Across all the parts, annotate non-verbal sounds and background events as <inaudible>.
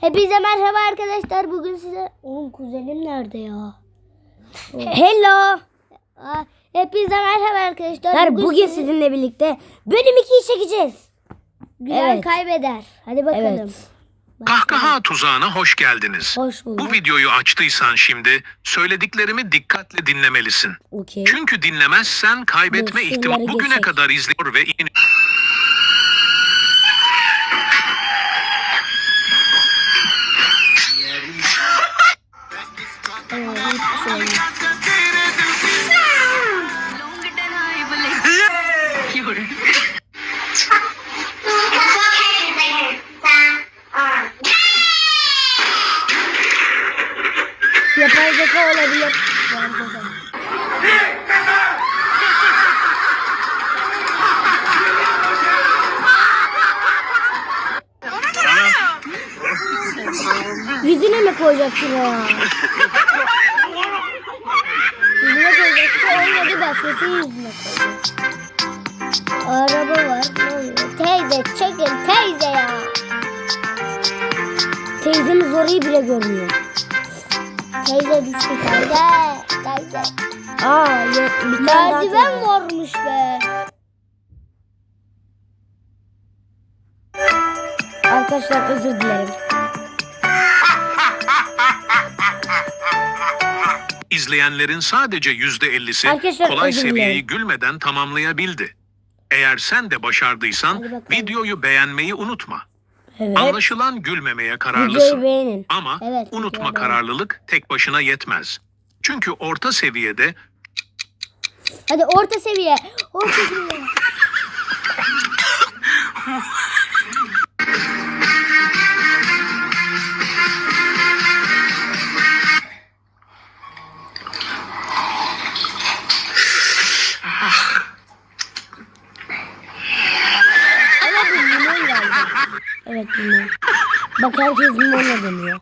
Hepinize merhaba arkadaşlar. Bugün size... Oğlum kuzenim nerede ya? Hello. Hepinize merhaba arkadaşlar. Bugün, sizinle birlikte bölüm 2'yi çekeceğiz. Gülen Evet. kaybeder. Hadi bakalım. Evet. Kahkaha tuzağına hoş geldiniz. Hoş bulduk. Bu videoyu açtıysan şimdi söylediklerimi dikkatle dinlemelisin. Okey. Çünkü dinlemezsen kaybetme ihtimali bugüne geçek. kadar izliyor ve in- Mi koyacaksın ya? yüzüne koyacaksın. Olmadı başkası yüzüne koyacak. Araba var. Ne oluyor? Teyze çekin teyze ya. Teyzemiz orayı bile görmüyor. Teyze düştü teyze. Teyze. Aa, ya, bir tane Merdiven varmış be. Arkadaşlar özür dilerim. İzleyenlerin sadece yüzde ellisi Arkadaşlar, kolay özür dilerim. seviyeyi gülmeden tamamlayabildi. Eğer sen de başardıysan bakalım. videoyu beğenmeyi unutma. Evet. Anlaşılan gülmemeye Videoyu kararlısın. beğenin. Ama Evet, unutma videoyu kararlılık tek başına yetmez. Çünkü orta seviyede Hadi orta seviye. Orta seviye. <laughs> Evet limon. Bak herkes limonla dönüyor.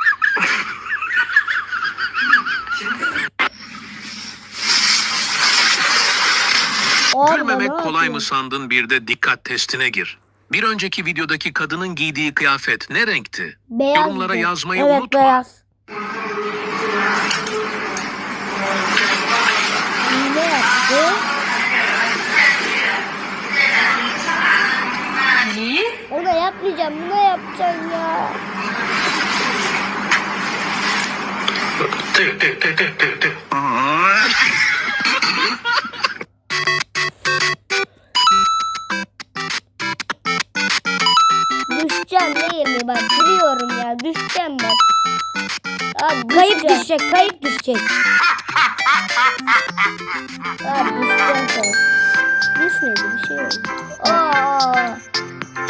Gülmemek kolay mı sandın bir de dikkat testine gir. Bir önceki videodaki kadının giydiği kıyafet ne renkti? Beyazdı. Yorumlara yazmayı Evet unutma. beyaz. Ne yapmayacağım. Buna yapacağım ya. Düşeceğim değil mi? Bak biliyorum ya. Düşeceğim ben. Abi Kayıp düşeceğim. düşecek, kayıp düşecek. Abi düşeceğim sen. Düşmedi bir şey oldu. Aa.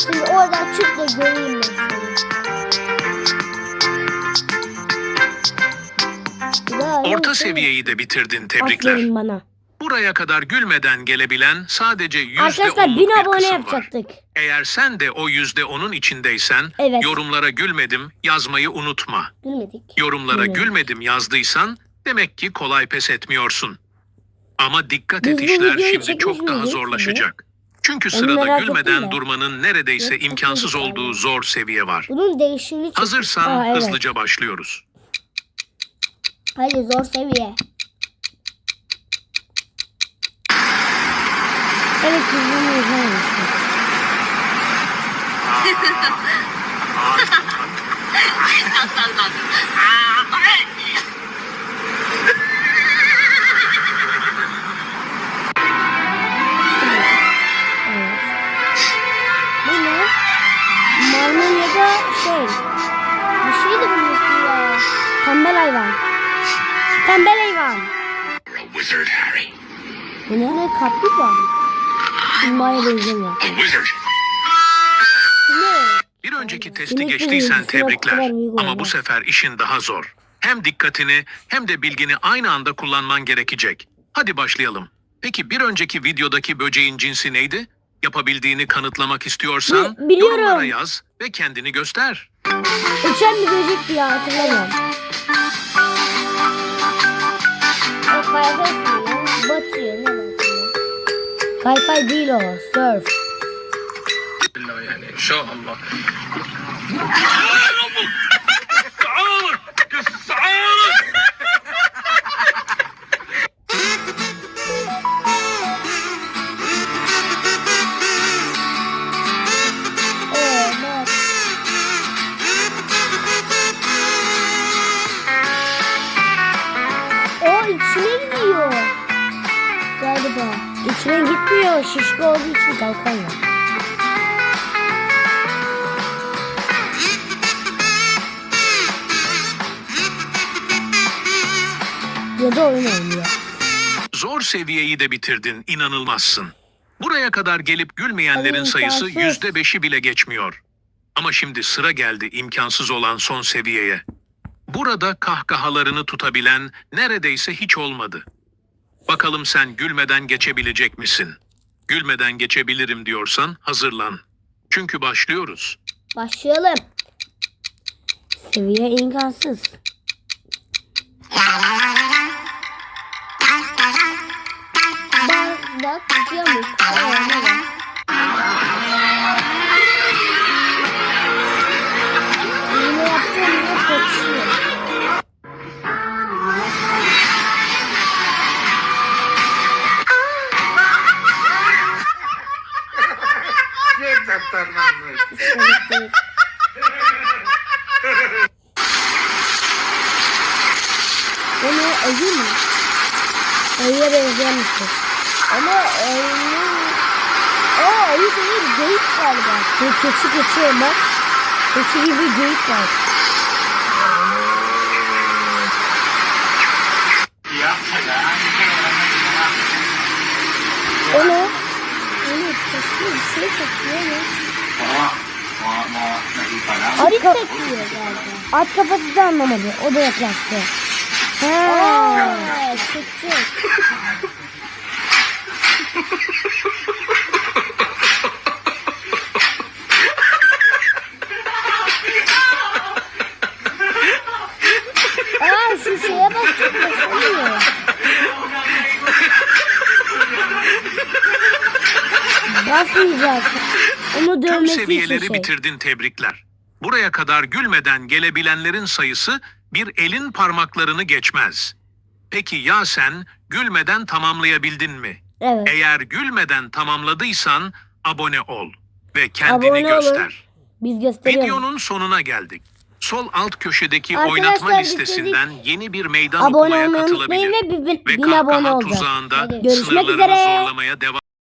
Şimdi oradan çık da göreyim ben Orta seviyeyi de bitirdin tebrikler. Aferin bana. Buraya kadar gülmeden gelebilen sadece yüzde Arkadaşlar bin bir abone kısım var. yapacaktık. Eğer sen de o yüzde onun içindeysen Evet. yorumlara gülmedim yazmayı unutma. Gülmedik. Yorumlara Evet. gülmedim yazdıysan demek ki kolay pes etmiyorsun. Ama dikkat Biz et işler şimdi çok daha zorlaşacak. Çünkü sırada merak ettim gülmeden de. durmanın neredeyse Yok, imkansız olduğu zor seviye var. Bunun değişini çok. Hazırsan Aa, evet. hızlıca başlıyoruz. Hadi zor seviye. Evet biz bunu izlememiştik. Şey, Bir şey de bunun ismi ya. tembel hayvan. Tembel hayvan. wizard, Harry. Bu ne? Ne kaplı var mı? Kumbaya benzemiyor. A wizard. Ne? Bir önceki testi geçtiysen tebrikler. Ama bu sefer işin daha zor. Hem dikkatini hem de bilgini aynı anda kullanman gerekecek. Hadi başlayalım. Peki bir önceki videodaki böceğin cinsi neydi? Yapabildiğini kanıtlamak istiyorsan Bi- biliyorum. yorumlara yaz ve kendini göster. Uçan bir böcek diye hatırlamıyorum. O kaykay batıyor ne bakıyor. Değil o surf. Bismillah yani. İnşallah. Şişko olduğu için kalkan yok. Ya da oyun oynuyor. Zor seviyeyi de bitirdin, inanılmazsın. Buraya kadar gelip gülmeyenlerin Ay, sayısı imkansız. yüzde beşi bile geçmiyor. Ama şimdi sıra geldi imkansız olan son seviyeye. Burada kahkahalarını tutabilen neredeyse hiç olmadı. Bakalım sen gülmeden geçebilecek misin? Gülmeden geçebilirim diyorsan hazırlan. Çünkü başlıyoruz. Başlayalım. Seviye imkansız. Bak bak yamuk. Ayağına bak. Çocuk değil. Onu ayı mı? Ayıya benzeyen bir şey. Ama ayının... Aa ayı değil geyik galiba. Bu keçi keçi bak. Keçi gibi geyik var. O ne? Takıyor, bir şey takıyor ya. Takıyor galiba. at kafası da anlamadı. O da yaklaştı. Ha. Aa, çıkacak. Aa <laughs> şu şeye bak çok basılıyor. Basmayacak. Onu Tüm dövmesi için seviyeleri şey. bitirdin tebrikler. Buraya kadar gülmeden gelebilenlerin sayısı bir elin parmaklarını geçmez. Peki ya sen gülmeden tamamlayabildin mi? Evet. Eğer gülmeden tamamladıysan abone ol ve kendini Abone olun. göster. Biz gösteriyoruz. Videonun sonuna geldik. Sol alt köşedeki Arkadaşlar oynatma bitirdik. listesinden yeni bir meydan Abone olmayı katılabilir. unutmayın ve bin, bin, Ve bin abone kahkaha olacağız. tuzağında Hadi. Görüşmek sınırlarını üzere. zorlamaya devam